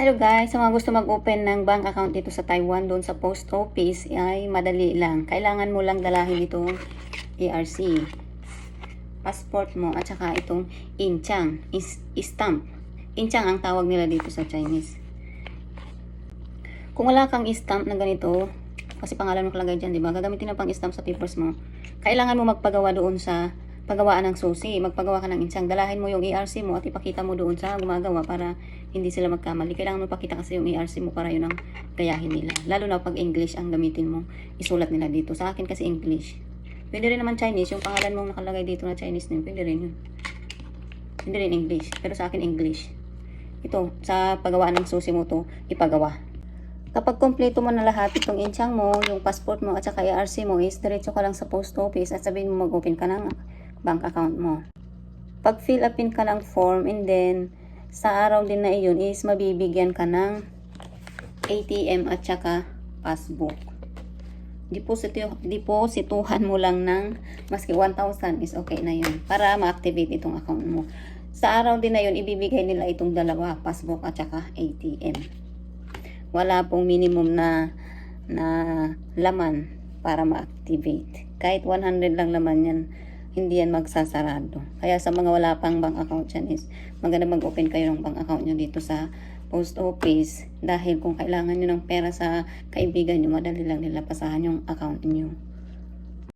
Hello guys, sa mga gusto mag-open ng bank account dito sa Taiwan, doon sa post office, ay madali lang. Kailangan mo lang dalahin itong ERC, passport mo, at saka itong inchang, is, stamp. Inchang ang tawag nila dito sa Chinese. Kung wala kang stamp na ganito, kasi pangalan mo kalagay dyan, di ba? Gagamitin na pang stamp sa papers mo. Kailangan mo magpagawa doon sa paggawaan ng susi. Magpagawa ka ng insang. Dalahin mo yung ERC mo at ipakita mo doon sa gumagawa para hindi sila magkamali. Kailangan mo pakita kasi yung ERC mo para yun ang gayahin nila. Lalo na pag English ang gamitin mo. Isulat nila dito. Sa akin kasi English. Pwede rin naman Chinese. Yung pangalan mo nakalagay dito na Chinese name. Pwede rin yun. Hindi rin English. Pero sa akin English. Ito, sa paggawaan ng susi mo to, ipagawa. Kapag kompleto mo na lahat itong inchang mo, yung passport mo at saka ERC mo is diretso ka lang sa post office at sabihin mo mag-open ka ng bank account mo. Pag fill upin ka ng form and then sa araw din na iyon is mabibigyan ka ng ATM at saka passbook. Deposito, deposituhan mo lang ng maski 1,000 is okay na yun para ma-activate itong account mo. Sa araw din na yun, ibibigay nila itong dalawa, passbook at saka ATM. Wala pong minimum na na laman para ma-activate. Kahit 100 lang laman yan, hindi yan magsasarado. Kaya sa mga wala pang bank account dyan is maganda mag-open kayo ng bank account nyo dito sa post office dahil kung kailangan nyo ng pera sa kaibigan nyo, madali lang nila pasahan yung account nyo.